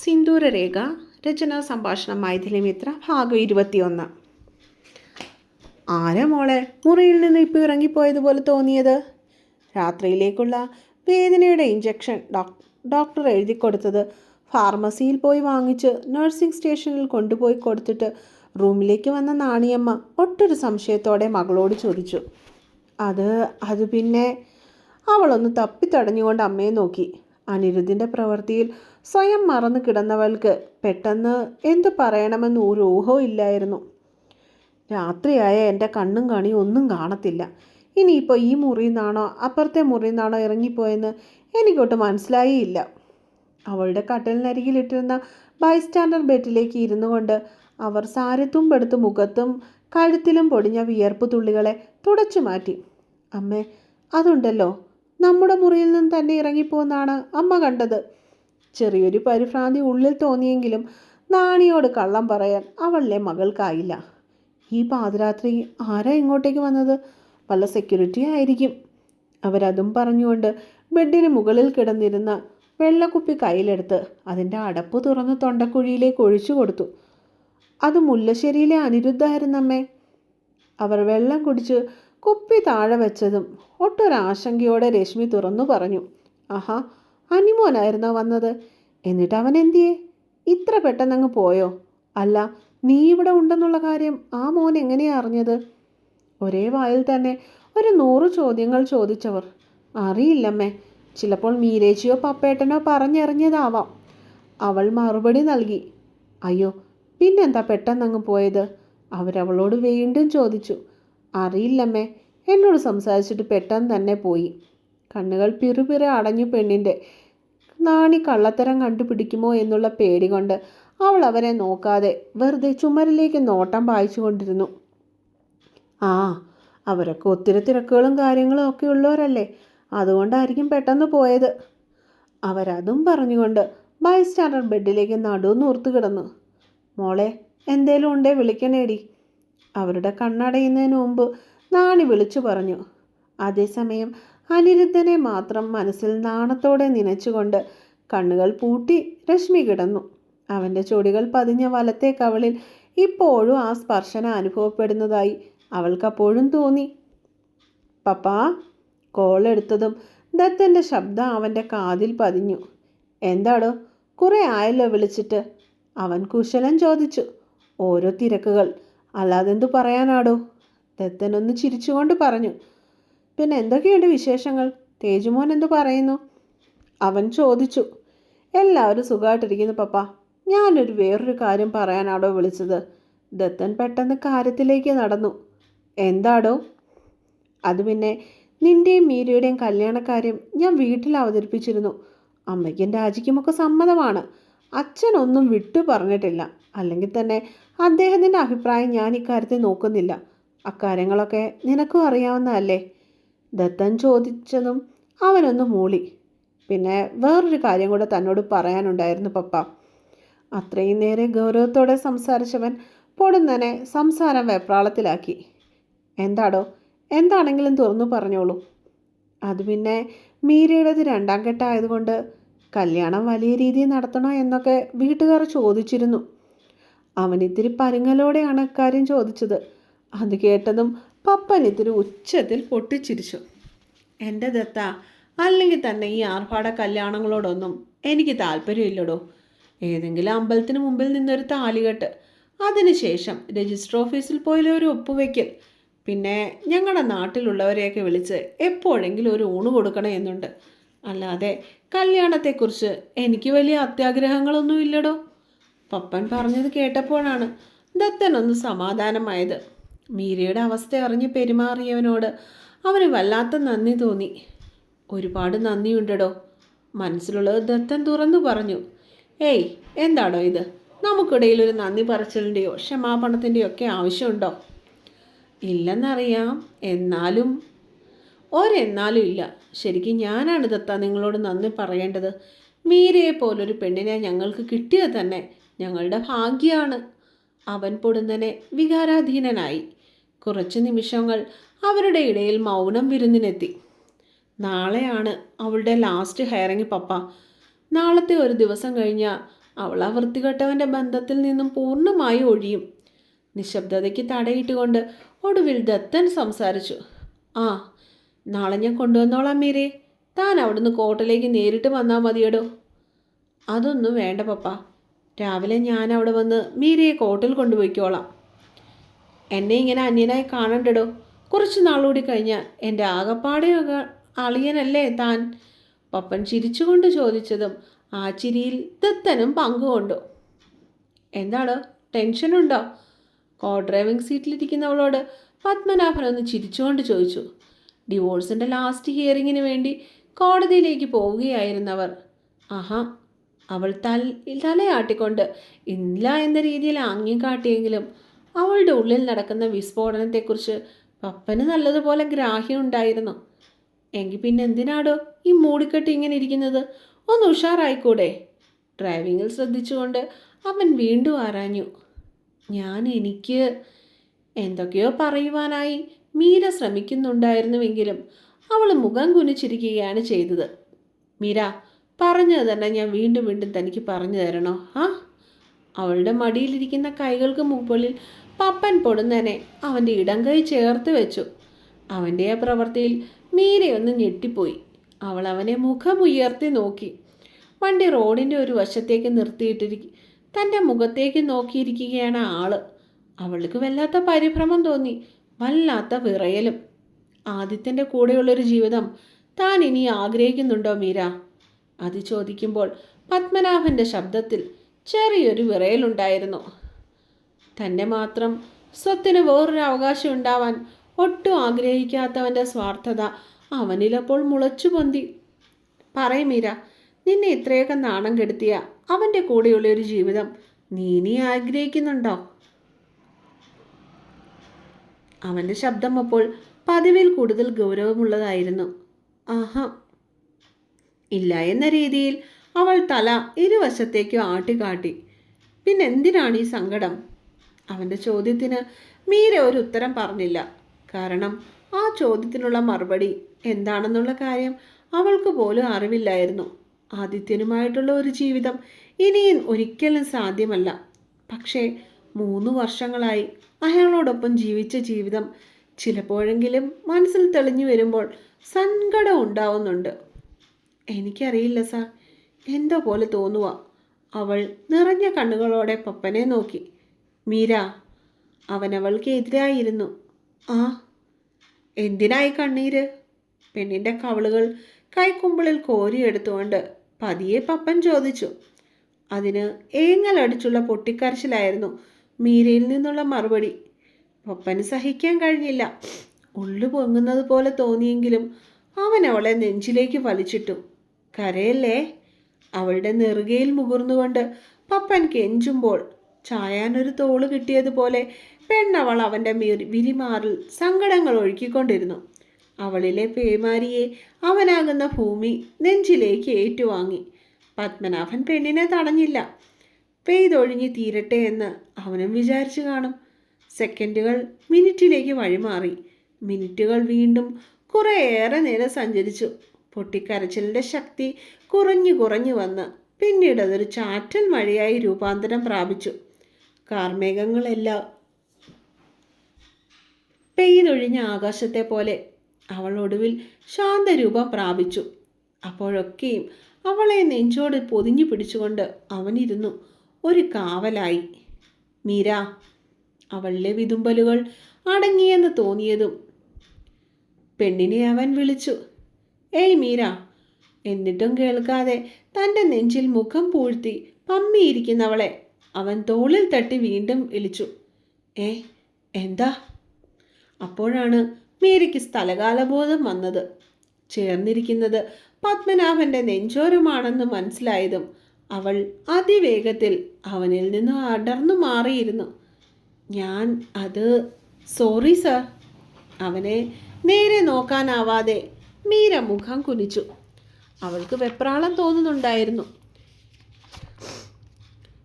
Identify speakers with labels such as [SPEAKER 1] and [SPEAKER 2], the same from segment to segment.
[SPEAKER 1] സിന്ദൂരരേഖ രചന സംഭാഷണം മൈഥിലി മിത്ര ഭാഗം ഇരുപത്തിയൊന്ന്. ആരാ മോളെ മുറിയിൽ നിന്ന് ഇപ്പോൾ ഇറങ്ങിപ്പോയതുപോലെ തോന്നിയത്? രാത്രിയിലേക്കുള്ള വേദനയുടെ ഇഞ്ചക്ഷൻ ഡോക് ഡോക്ടർ എഴുതി കൊടുത്തത് ഫാർമസിയിൽ പോയി വാങ്ങിച്ച് നഴ്സിംഗ് സ്റ്റേഷനിൽ കൊണ്ടുപോയി കൊടുത്തിട്ട് റൂമിലേക്ക് വന്ന നാണിയമ്മ ഒട്ടൊരു സംശയത്തോടെ മകളോട് ചോദിച്ചു. അത് അത് പിന്നെ അവളൊന്ന് തപ്പിത്തടഞ്ഞുകൊണ്ട് അമ്മയെ നോക്കി. അനിരുദ്ധിന്റെ പ്രവൃത്തിയിൽ സ്വയം മറന്നു കിടന്നവൾക്ക് പെട്ടെന്ന് എന്തു പറയണമെന്ന് ഒരു ഊഹവും ഇല്ലായിരുന്നു. രാത്രിയായ എന്റെ കണ്ണും കണിയും ഒന്നും കാണത്തില്ല. ഇനിയിപ്പോൾ ഈ മുറിയിൽ നിന്നാണോ അപ്പുറത്തെ മുറിയിൽ നിന്നാണോ ഇറങ്ങിപ്പോയെന്ന് എനിക്കൊട്ട് മനസ്സിലായില്ല അവളുടെ കട്ടലിനരികിലിട്ടിരുന്ന ബൈസ്റ്റാൻഡർ ബെഡിലേക്ക് ഇരുന്നു കൊണ്ട് അവർ സാരത്തുമ്പെടുത്ത് മുഖത്തും കഴുത്തിലും പൊടിഞ്ഞ വിയർപ്പ് തുള്ളികളെ തുടച്ചു മാറ്റി. അമ്മേ അതുണ്ടല്ലോ നമ്മുടെ മുറിയിൽ നിന്ന് തന്നെ ഇറങ്ങിപ്പോന്നാണ് അമ്മ കണ്ടത്. ചെറിയൊരു പരിഭ്രാന്തി ഉള്ളിൽ തോന്നിയെങ്കിലും നാണിയോട് കള്ളം പറയാൻ അവളുടെ മകൾക്കായില്ല. ഈ പാതിരാത്രി ആരാ ഇങ്ങോട്ടേക്ക് വന്നത്? വല്ല സെക്യൂരിറ്റി ആയിരിക്കും. അവരതും പറഞ്ഞുകൊണ്ട് ബെഡിന് മുകളിൽ കിടന്നിരുന്ന വെള്ളക്കുപ്പി കയ്യിലെടുത്ത് അതിന്റെ അടപ്പ് തുറന്ന് തൊണ്ടക്കുഴിയിലേക്ക് ഒഴിച്ചു കൊടുത്തു. അത് മുല്ലശ്ശേരിയിലെ അനിരുദ്ധായിരുന്നമ്മേ അവർ വെള്ളം കുടിച്ച് കുപ്പി താഴെ വെച്ചതും ഒട്ടൊരാശങ്കയോടെ രശ്മി തുറന്നു പറഞ്ഞു. ആഹാ അനിമോനായിരുന്നോ വന്നത്? എന്നിട്ട് അവൻ എന്തിയേ? ഇത്ര പെട്ടെന്നങ്ങ് പോയോ? അല്ല നീ ഇവിടെ ഉണ്ടെന്നുള്ള കാര്യം ആ മോൻ എങ്ങനെയാ അറിഞ്ഞത്? ഒരേ വായിൽ തന്നെ ഒരു നൂറ് ചോദ്യങ്ങൾ ചോദിച്ചവർ. അറിയില്ലമ്മേ ചിലപ്പോൾ മീരേച്ചിയോ പപ്പേട്ടനോ പറഞ്ഞെറിഞ്ഞതാവാം. അവൾ മറുപടി നൽകി. അയ്യോ പിന്നെന്താ പെട്ടെന്നങ്ങ് പോയത്? അവരവളോട് വീണ്ടും ചോദിച്ചു. അറിയില്ലമ്മേ. എന്നോട് സംസാരിച്ചിട്ട് പെട്ടെന്ന് തന്നെ പോയി. കണ്ണുകൾ പിറുപിറ അടഞ്ഞു പെണ്ണിന്റെ നാണി കള്ളത്തരം കണ്ടുപിടിക്കുമോ എന്നുള്ള പേടി കൊണ്ട് അവൾ അവരെ നോക്കാതെ വെറുതെ ചുമരിലേക്ക് നോട്ടം പായിച്ചു കൊണ്ടിരുന്നു. ആ അവരൊക്കെ ഒത്തിരി തിരക്കുകളും കാര്യങ്ങളും ഒക്കെ ഉള്ളവരല്ലേ? അതുകൊണ്ടായിരിക്കും പെട്ടെന്ന് പോയത്. അവരതും പറഞ്ഞുകൊണ്ട് ബൈസ്റ്റാൻഡർ ബെഡിലേക്ക് നടു നൂർത്ത് കിടന്നു. മോളെ എന്തേലും ഉണ്ടേ വിളിക്കണേടി. അവരുടെ കണ്ണടയുന്നതിന് മുമ്പ് നാണി വിളിച്ചു പറഞ്ഞു. അതേസമയം അനിരുദ്ധനെ മാത്രം മനസ്സിൽ നാണത്തോടെ നനച്ചുകൊണ്ട് കണ്ണുകൾ പൂട്ടി രശ്മി കിടന്നു. അവന്റെ ചൊടികൾ പതിഞ്ഞ വലത്തെ കവളിൽ ഇപ്പോഴും ആ സ്പർശന അനുഭവപ്പെടുന്നതായി അവൾക്കപ്പോഴും തോന്നി. പപ്പാ കോളെടുത്തതും ദത്തന്റെ ശബ്ദം അവന്റെ കാതിൽ പതിഞ്ഞു. എന്താടോ കുറേ ആയല്ലോ വിളിച്ചിട്ട്? അവൻ കുശലം ചോദിച്ചു. ഓരോ തിരക്കുകൾ. അല്ലാതെന്തു പറയാനാടോ? ദത്തനൊന്ന് ചിരിച്ചുകൊണ്ട് പറഞ്ഞു. പിന്നെ എന്തൊക്കെയുണ്ട് വിശേഷങ്ങൾ? തേജുമോൻ എന്തു പറയുന്നു? അവൻ ചോദിച്ചു. എല്ലാവരും സുഖമായിട്ടിരിക്കുന്നു പപ്പ. ഞാനൊരു വേറൊരു കാര്യം പറയാനാടോ വിളിച്ചത്? ദത്തൻ പെട്ടെന്ന് കാര്യത്തിലേക്ക് നടന്നു. എന്താടോ? അത് പിന്നെ നിന്റെയും മീരയുടെയും കല്യാണക്കാര്യം ഞാൻ വീട്ടിൽ അവതരിപ്പിച്ചിരുന്നു. അമ്മയ്ക്കും രാജിക്കുമൊക്കെ സമ്മതമാണ്. അച്ഛനൊന്നും വിട്ടു പറഞ്ഞിട്ടില്ല. അല്ലെങ്കിൽ തന്നെ അദ്ദേഹത്തിന്റെ അഭിപ്രായം ഞാൻ ഇക്കാര്യത്തിൽ നോക്കുന്നില്ല. അക്കാര്യങ്ങളൊക്കെ നിനക്കും അറിയാവുന്നതല്ലേ? ദത്തൻ ചോദിച്ചതും അവനൊന്ന് മൂളി. പിന്നെ വേറൊരു കാര്യം കൂടെ തന്നോട് പറയാനുണ്ടായിരുന്നു പപ്പ. അത്രയും നേരെ ഗൗരവത്തോടെ സംസാരിച്ചവൻ പൊടുന്നനെ സംസാരം വെപ്രാളത്തിലാക്കി. എന്താടോ എന്താണെങ്കിലും തുറന്നു പറഞ്ഞോളൂ. അത് പിന്നെ മീരയുടേത് രണ്ടാം കെട്ടായതുകൊണ്ട് കല്യാണം വലിയ രീതിയിൽ നടത്തണോ എന്നൊക്കെ വീട്ടുകാർ ചോദിച്ചിരുന്നു. അവൻ ഇത്തിരി പരുങ്ങലോടെയാണ് അക്കാര്യം ചോദിച്ചത്. അത് കേട്ടതും പപ്പൻ ഇത്തിരി ഉച്ചത്തിൽ പൊട്ടിച്ചിരിച്ചു. എന്റെ ദത്ത അല്ലെങ്കിൽ തന്നെ ഈ ആർഭാട കല്യാണങ്ങളോടൊന്നും എനിക്ക് താല്പര്യമില്ലടോ. ഏതെങ്കിലും അമ്പലത്തിന് മുമ്പിൽ നിന്നൊരു താലികെട്ട് അതിനുശേഷം രജിസ്റ്റർ ഓഫീസിൽ പോയാലും ഒരു ഒപ്പുവെക്കൽ പിന്നെ ഞങ്ങളുടെ നാട്ടിലുള്ളവരെയൊക്കെ വിളിച്ച് എപ്പോഴെങ്കിലും ഒരു ഊണ് കൊടുക്കണം എന്നുണ്ട്. അല്ലാതെ കല്യാണത്തെക്കുറിച്ച് എനിക്ക് വലിയ അത്യാഗ്രഹങ്ങളൊന്നും ഇല്ലടോ. പപ്പൻ പറഞ്ഞത് കേട്ടപ്പോഴാണ് ദത്തനൊന്ന് സമാധാനമായത്. മീരയുടെ അവസ്ഥ അറിഞ്ഞ് പെരുമാറിയവനോട് അവന് വല്ലാത്ത നന്ദി തോന്നി. ഒരുപാട് നന്ദിയുണ്ടടോ. മനസ്സിലുള്ളത് ദത്തൻ തുറന്നു പറഞ്ഞു. ഏയ് എന്താടോ ഇത്? നമുക്കിടയിൽ ഒരു നന്ദി പറച്ചിലിന്റെയോ ക്ഷമാപണത്തിന്റെയോ ഒക്കെ ആവശ്യമുണ്ടോ? ഇല്ലെന്നറിയാം. എന്നാലും ഒരെന്നാലും ഇല്ല. ശരിക്കും ഞാനാണ് ദത്ത നിങ്ങളോട് നന്ദി പറയേണ്ടത്. മീരയെ പോലൊരു പെണ്ണിനെ ഞങ്ങൾക്ക് കിട്ടിയത് തന്നെ ഞങ്ങളുടെ ഭാഗ്യമാണ് അവൻ പൊടുന്നനെ വികാരാധീനനായി. കുറച്ച് നിമിഷങ്ങൾ അവരുടെ ഇടയിൽ മൗനം വിരുന്നിനെത്തി. നാളെയാണ് അവളുടെ ലാസ്റ്റ് ഹയറിങ് പപ്പ. നാളത്തെ ഒരു ദിവസം കഴിഞ്ഞാൽ അവൾ ആ വൃത്തികെട്ടവന്റെ ബന്ധത്തിൽ നിന്നും പൂർണമായി ഒഴിയും. നിശബ്ദതയ്ക്ക് തടയിട്ടുകൊണ്ട് ഒടുവിൽ ദത്തൻ സംസാരിച്ചു. ആ നാളെ ഞാൻ കൊണ്ടുവന്നോളാം മീരെ. താൻ അവിടുന്ന് കോട്ടയിലേക്ക് നേരിട്ട് വന്നാൽ മതിയടോ. അതൊന്നും വേണ്ട പപ്പ. രാവിലെ ഞാൻ അവിടെ വന്ന് മീരയെ കോട്ടിൽ കൊണ്ടുപോയിക്കോളാം. എന്നെ ഇങ്ങനെ അന്യനായി കാണണ്ടടോ. കുറച്ച് നാളുകൂടി കഴിഞ്ഞാൽ എന്റെ ആകപ്പാടെ അക- അളിയനല്ലേ താൻ. പപ്പൻ ചിരിച്ചുകൊണ്ട് ചോദിച്ചതും ആ ചിരിയിൽ ദത്തനും പങ്കുകൊണ്ടു. എന്താണ് ടെൻഷനുണ്ടോ? കോ ഡ്രൈവിംഗ് സീറ്റിലിരിക്കുന്നവളോട് പത്മനാഭൻ ഒന്ന് ചിരിച്ചുകൊണ്ട് ചോദിച്ചു. ഡിവോഴ്സിന്റെ ലാസ്റ്റ് ഹിയറിങ്ങിന് വേണ്ടി കോടതിയിലേക്ക് പോവുകയായിരുന്നവർ. ആഹാ അവൾ തൽ തലയാട്ടിക്കൊണ്ട് ഇല്ല എന്ന രീതിയിൽ ആംഗ്യം കാട്ടിയെങ്കിലും അവളുടെ ഉള്ളിൽ നടക്കുന്ന വിസ്ഫോടനത്തെക്കുറിച്ച് പപ്പന് നല്ലതുപോലെ ഗ്രാഹ്യമുണ്ടായിരുന്നു എങ്കിൽ പിന്നെ എന്തിനാടോ ഈ മൂടിക്കെട്ടി ഇങ്ങനെ ഇരിക്കുന്നത്? ഒന്ന് ഉഷാറായിക്കൂടെ? ഡ്രൈവിങ്ങിൽ ശ്രദ്ധിച്ചുകൊണ്ട് അവൻ വീണ്ടും ആരാഞ്ഞു. ഞാൻ എനിക്ക് എന്തൊക്കെയോ പറയുവാനായി. മീര ശ്രമിക്കുന്നുണ്ടായിരുന്നുവെങ്കിലും അവൾ മുഖം കുനിച്ചിരിക്കുകയാണ് ചെയ്തത്. മീര പറഞ്ഞത് തന്നെ ഞാൻ വീണ്ടും വീണ്ടും തനിക്ക് പറഞ്ഞു തരണോ? ആ? അവളുടെ മടിയിലിരിക്കുന്ന കൈകൾക്ക് മുകളിൽ പപ്പൻ പൊടുന്നനെ അവന്റെ ഇടം കൈ ചേർത്ത് വെച്ചു. അവന്റെ ആ പ്രവൃത്തിയിൽ മീരയൊന്ന് ഞെട്ടിപ്പോയി. അവൾ അവനെ മുഖമുയർത്തി നോക്കി. വണ്ടി റോഡിന്റെ ഒരു വശത്തേക്ക് നിർത്തിയിട്ടിരിക്കും തന്റെ മുഖത്തേക്ക് നോക്കിയിരിക്കുകയാണ് ആൾ. അവൾക്ക് വല്ലാത്ത പരിഭ്രമം തോന്നി. വല്ലാത്ത വിറയലും. ആദിത്യന്റെ കൂടെയുള്ളൊരു ജീവിതം താൻ ഇനി ആഗ്രഹിക്കുന്നുണ്ടോ മീര? അത് ചോദിക്കുമ്പോൾ പത്മനാഭന്റെ ശബ്ദത്തിൽ ചെറിയൊരു വിറയലുണ്ടായിരുന്നു. തന്നെ മാത്രം സ്വത്തിന് വേറൊരു അവകാശം ഉണ്ടാവാൻ ഒട്ടും ആഗ്രഹിക്കാത്തവന്റെ സ്വാർത്ഥത അവനിലപ്പോൾ മുളച്ചു പൊന്തി. പറയും മീര നിന്നെ ഇത്രയൊക്കെ നാണം കെടുത്തിയ അവന്റെ കൂടെയുള്ള ഒരു ജീവിതം നീ ഇനി ആഗ്രഹിക്കുന്നുണ്ടോ? അവന്റെ ശബ്ദം അപ്പോൾ പതിവിൽ കൂടുതൽ ഗൗരവമുള്ളതായിരുന്നു. ആഹാ. ഇല്ല എന്ന രീതിയിൽ അവൾ തല ഇരുവശത്തേക്കും ആട്ടിക്കാട്ടി. പിന്നെന്തിനാണ് ഈ സങ്കടം? അവന്റെ ചോദ്യത്തിന് മീര ഒരു ഉത്തരം പറഞ്ഞില്ല. കാരണം ആ ചോദ്യത്തിനുള്ള മറുപടി എന്താണെന്നുള്ള കാര്യം അവൾക്ക് പോലും അറിവില്ലായിരുന്നു. ആദിത്യനുമായിട്ടുള്ള ഒരു ജീവിതം ഇനിയും ഒരിക്കലും സാധ്യമല്ല. പക്ഷേ മൂന്ന് വർഷങ്ങളായി അയാളോടൊപ്പം ജീവിച്ച ജീവിതം. ചിലപ്പോഴെങ്കിലും മനസ്സിൽ തെളിഞ്ഞു വരുമ്പോൾ സങ്കടം ഉണ്ടാവുന്നുണ്ട്. എനിക്കറിയില്ല സാർ. എന്തോ പോലെ തോന്നുക അവൾ നിറഞ്ഞ കണ്ണുകളോടെ പപ്പനെ നോക്കി. മീര അവൻ അവൾക്ക് എതിരായിരുന്നു. ആ എന്തിനായി കണ്ണീര്? പെണ്ണിന്റെ കവളുകൾ കൈക്കുമ്പിളിൽ കോരിയെടുത്തുകൊണ്ട് പതിയെ പപ്പൻ ചോദിച്ചു. അതിന് ഏങ്ങലടിച്ചുള്ള പൊട്ടിക്കരച്ചിലായിരുന്നു. മീരയിൽ നിന്നുള്ള മറുപടി. പപ്പന് സഹിക്കാൻ കഴിഞ്ഞില്ല. ഉള്ളു പൊങ്ങുന്നത് പോലെ തോന്നിയെങ്കിലും അവൻ അവളെ നെഞ്ചിലേക്ക് വലിച്ചിട്ടു. കരയല്ലേ? അവളുടെ നെറുകയിൽ മുകുർന്നുകൊണ്ട് പപ്പൻ കെഞ്ചുമ്പോൾ ചായാനൊരു തോൾ കിട്ടിയതുപോലെ പെണ്ണവൾ അവന്റെ വിരിമാറിൽ സങ്കടങ്ങൾ ഒഴുക്കിക്കൊണ്ടിരുന്നു. അവളിലെ പേമാരിയെ അവനാകുന്ന ഭൂമി നെഞ്ചിലേക്ക് ഏറ്റുവാങ്ങി. പത്മനാഭൻ പെണ്ണിനെ തടഞ്ഞില്ല. പെയ്തൊഴിഞ്ഞ് തീരട്ടെ എന്ന് അവനും വിചാരിച്ചു കാണും. സെക്കൻഡുകൾ മിനിറ്റിലേക്ക് വഴിമാറി. മിനിറ്റുകൾ വീണ്ടും കുറേയേറെ നേരം സഞ്ചരിച്ചു. പൊട്ടിക്കരച്ചിലിന്റെ ശക്തി കുറഞ്ഞു കുറഞ്ഞു വന്ന് പിന്നീട് അതൊരു ചാറ്റൽ മഴയായി രൂപാന്തരം പ്രാപിച്ചു. കാർമേഘങ്ങളെല്ലാം പെയ്തൊഴിഞ്ഞ ആകാശത്തെ പോലെ അവൾ ഒടുവിൽ ശാന്തരൂപം പ്രാപിച്ചു. അപ്പോഴൊക്കെയും അവളെ നെഞ്ചോട് പൊതിഞ്ഞു പിടിച്ചുകൊണ്ട് അവനിരുന്നു. ഒരു കാവലായി. മീര അവളിലെ വിതുമ്പലുകൾ അടങ്ങിയെന്ന് തോന്നിയതും പെണ്ണിനെ അവൻ വിളിച്ചു. ഏയ് മീര എന്നിട്ടും കേൾക്കാതെ തന്റെ നെഞ്ചിൽ മുഖം പൂഴ്ത്തി പമ്മിയിരിക്കുന്നവളെ അവൻ തോളിൽ തട്ടി വീണ്ടും വിളിച്ചു. ഏ എന്താ? അപ്പോഴാണ് മീരയ്ക്ക് സ്ഥലകാലബോധം വന്നത്. ചേർന്നിരിക്കുന്നത് പത്മനാഭന്റെ നെഞ്ചോരമാണെന്ന് മനസ്സിലായതും അവൾ അതിവേഗത്തിൽ അവനിൽ നിന്ന് അടർന്നു മാറിയിരുന്നു. ഞാൻ അത് സോറി സർ. അവനെ നേരെ നോക്കാനാവാതെ മീര മുഖം കുനിച്ചു. അവൾക്ക് വെപ്രാളം തോന്നുന്നുണ്ടായിരുന്നു.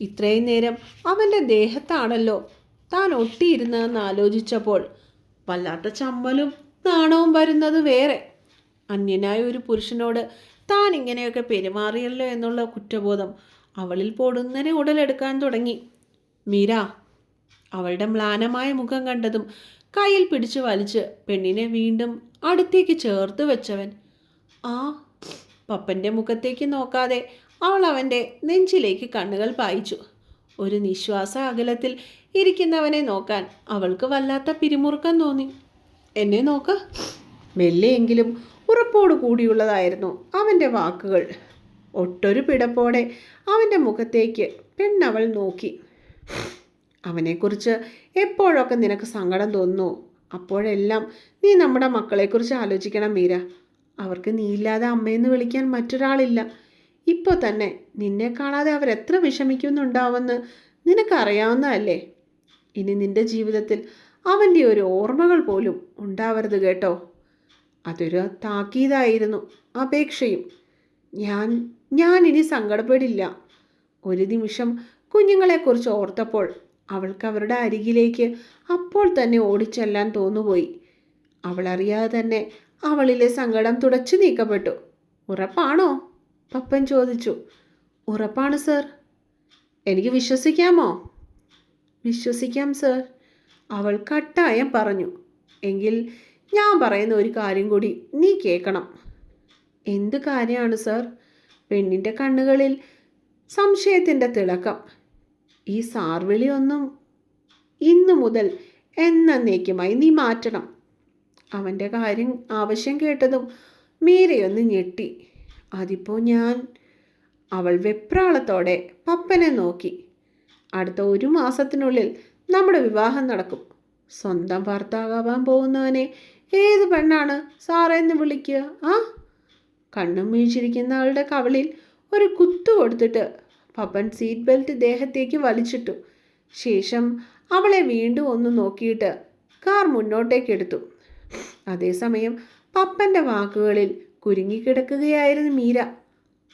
[SPEAKER 1] ഇത്രയും നേരം അവന്റെ ദേഹത്താണല്ലോ താൻ ഒട്ടിയിരുന്നതെന്ന് ആലോചിച്ചപ്പോൾ വല്ലാത്ത ചമ്മലും നാണവും വരുന്നത് വേറെ. അന്യനായ ഒരു പുരുഷനോട് താൻ ഇങ്ങനെയൊക്കെ പെരുമാറിയല്ലോ എന്നുള്ള കുറ്റബോധം അവളിൽ പൊടുന്നനെ ഉടലെടുക്കാൻ തുടങ്ങി. മീര അവളുടെ മ്ലാനമായ മുഖം കണ്ടതും കയ്യിൽ പിടിച്ചു വലിച്ച് പെണ്ണിനെ വീണ്ടും അടുത്തേക്ക് ചേർത്ത് വെച്ചവൻ. ആ പപ്പന്റെ മുഖത്തേക്ക് നോക്കാതെ അവൾ അവന്റെ നെഞ്ചിലേക്ക് കണ്ണുകൾ പായിച്ചു. ഒരു നിശ്വാസ അകലത്തിൽ ഇരിക്കുന്നവനെ നോക്കാൻ അവൾക്ക് വല്ലാത്ത പിരിമുറുക്കം തോന്നി. എന്നെ നോക്ക്. മെല്ലെയെങ്കിലും ഉറപ്പോടു കൂടിയുള്ളതായിരുന്നു അവന്റെ വാക്കുകൾ. ഒട്ടൊരു പിടപ്പോടെ അവന്റെ മുഖത്തേക്ക് പെണ്ണവൾ നോക്കി. അവനെക്കുറിച്ച് എപ്പോഴൊക്കെ നിനക്ക് സങ്കടം തോന്നുന്നു? അപ്പോഴെല്ലാം നീ നമ്മുടെ മക്കളെക്കുറിച്ച് ആലോചിക്കണം മീര. അവർക്ക് നീയില്ലാതെ അമ്മയെന്ന് വിളിക്കാൻ മറ്റൊരാളില്ല. ഇപ്പോൾ തന്നെ നിന്നെ കാണാതെ അവരെത്ര വിഷമിക്കുന്നുണ്ടാവുമെന്ന് നിനക്കറിയാവുന്നതല്ലേ? ഇനി നിന്റെ ജീവിതത്തിൽ അവന്റെ ഒരു ഓർമ്മകൾ പോലും ഉണ്ടാവരുത് കേട്ടോ. അതൊരു താക്കീതായിരുന്നു അപേക്ഷയും. ഞാൻ ഞാൻ ഇനി സങ്കടപ്പെടില്ല. ഒരു നിമിഷം കുഞ്ഞുങ്ങളെക്കുറിച്ച് ഓർത്തപ്പോൾ അവൾക്ക് അവരുടെ അരികിലേക്ക് അപ്പോൾ തന്നെ ഓടിച്ചെല്ലാൻ തോന്നുപോയി. അവളറിയാതെ തന്നെ അവളിലെ സങ്കടം തുടച്ചു നീക്കപ്പെട്ടു. ഉറപ്പാണോ? പപ്പൻ ചോദിച്ചു. ഉറപ്പാണ് സർ. എനിക്ക് വിശ്വസിക്കാമോ? വിശ്വസിക്കാം സർ. അവൾ കട്ടായം പറഞ്ഞു. എങ്കിൽ ഞാൻ പറയുന്ന ഒരു കാര്യം കൂടി നീ കേൾക്കണം. എന്ത് കാര്യമാണ് സർ? പെണ്ണിന്റെ കണ്ണുകളിൽ സംശയത്തിന്റെ തിളക്കം. ഈ സാർവിളി ഒന്നും ഇന്നു മുതൽ എന്നേക്കുമായി നീ മാറ്റണം. അവന്റെ കാര്യം ആവശ്യം കേട്ടതും മീരയൊന്ന് ഞെട്ടി. അതിപ്പോൾ ഞാൻ അവൾ വെപ്രാളത്തോടെ പപ്പനെ നോക്കി. അടുത്ത ഒരു മാസത്തിനുള്ളിൽ നമ്മുടെ വിവാഹം നടക്കും. സ്വന്തം ഭർത്താവാൻ പോകുന്നവനെ ഏത് പെണ്ണാണ് സാറേ സാറേന്ന് വിളിക്കുക? ആ? കണ്ണും വീഴ്ചിരിക്കുന്ന ആളുടെ കവളിൽ ഒരു കുത്തു കൊടുത്തിട്ട് പപ്പൻ സീറ്റ് ബെൽറ്റ് ദേഹത്തേക്ക് വലിച്ചിട്ടു. ശേഷം അവളെ വീണ്ടും ഒന്ന് നോക്കിയിട്ട് കാർ മുന്നോട്ടേക്ക് എടുത്തു. അതേസമയം പപ്പന്റെ വാക്കുകളിൽ കുരുങ്ങിക്കിടക്കുകയായിരുന്നു മീര.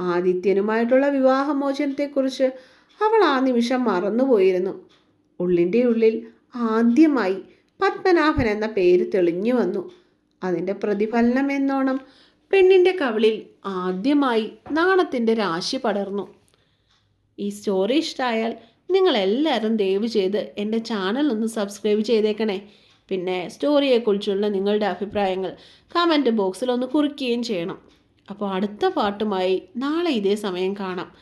[SPEAKER 1] ആദിത്യനുമായിട്ടുള്ള വിവാഹമോചനത്തെക്കുറിച്ച് അവൾ ആ നിമിഷം മറന്നുപോയിരുന്നു. ഉള്ളിന്റെ ഉള്ളിൽ ആദ്യമായി പത്മനാഭൻ എന്ന പേര് തെളിഞ്ഞു വന്നു. അതിന്റെ പ്രതിഫലനം എന്നോണം പെണ്ണിന്റെ കവിളിൽ ആദ്യമായി നാണത്തിന്റെ രാശി പടർന്നു. ഈ സ്റ്റോറി ഇഷ്ടമായാൽ നിങ്ങളെല്ലാവരും ദയവ് ചെയ്ത് എന്റെ ചാനൽ ഒന്ന് സബ്സ്ക്രൈബ് ചെയ്തേക്കണേ. പിന്നെ സ്റ്റോറിയെക്കുറിച്ചുള്ള നിങ്ങളുടെ അഭിപ്രായങ്ങൾ കമന്റ് ബോക്സിൽ ഒന്ന് കുറിക്കുകയും ചെയ്യണം. അപ്പോൾ അടുത്ത പാട്ടുമായി നാളെ ഇതേ സമയം കാണാം.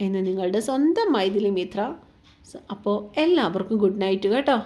[SPEAKER 1] എന്ന് നിങ്ങളുടെ സ്വന്തം മൈഥിലി മിത്ര. അപ്പോൾ എല്ലാവർക്കും ഗുഡ് നൈറ്റ് കേട്ടോ.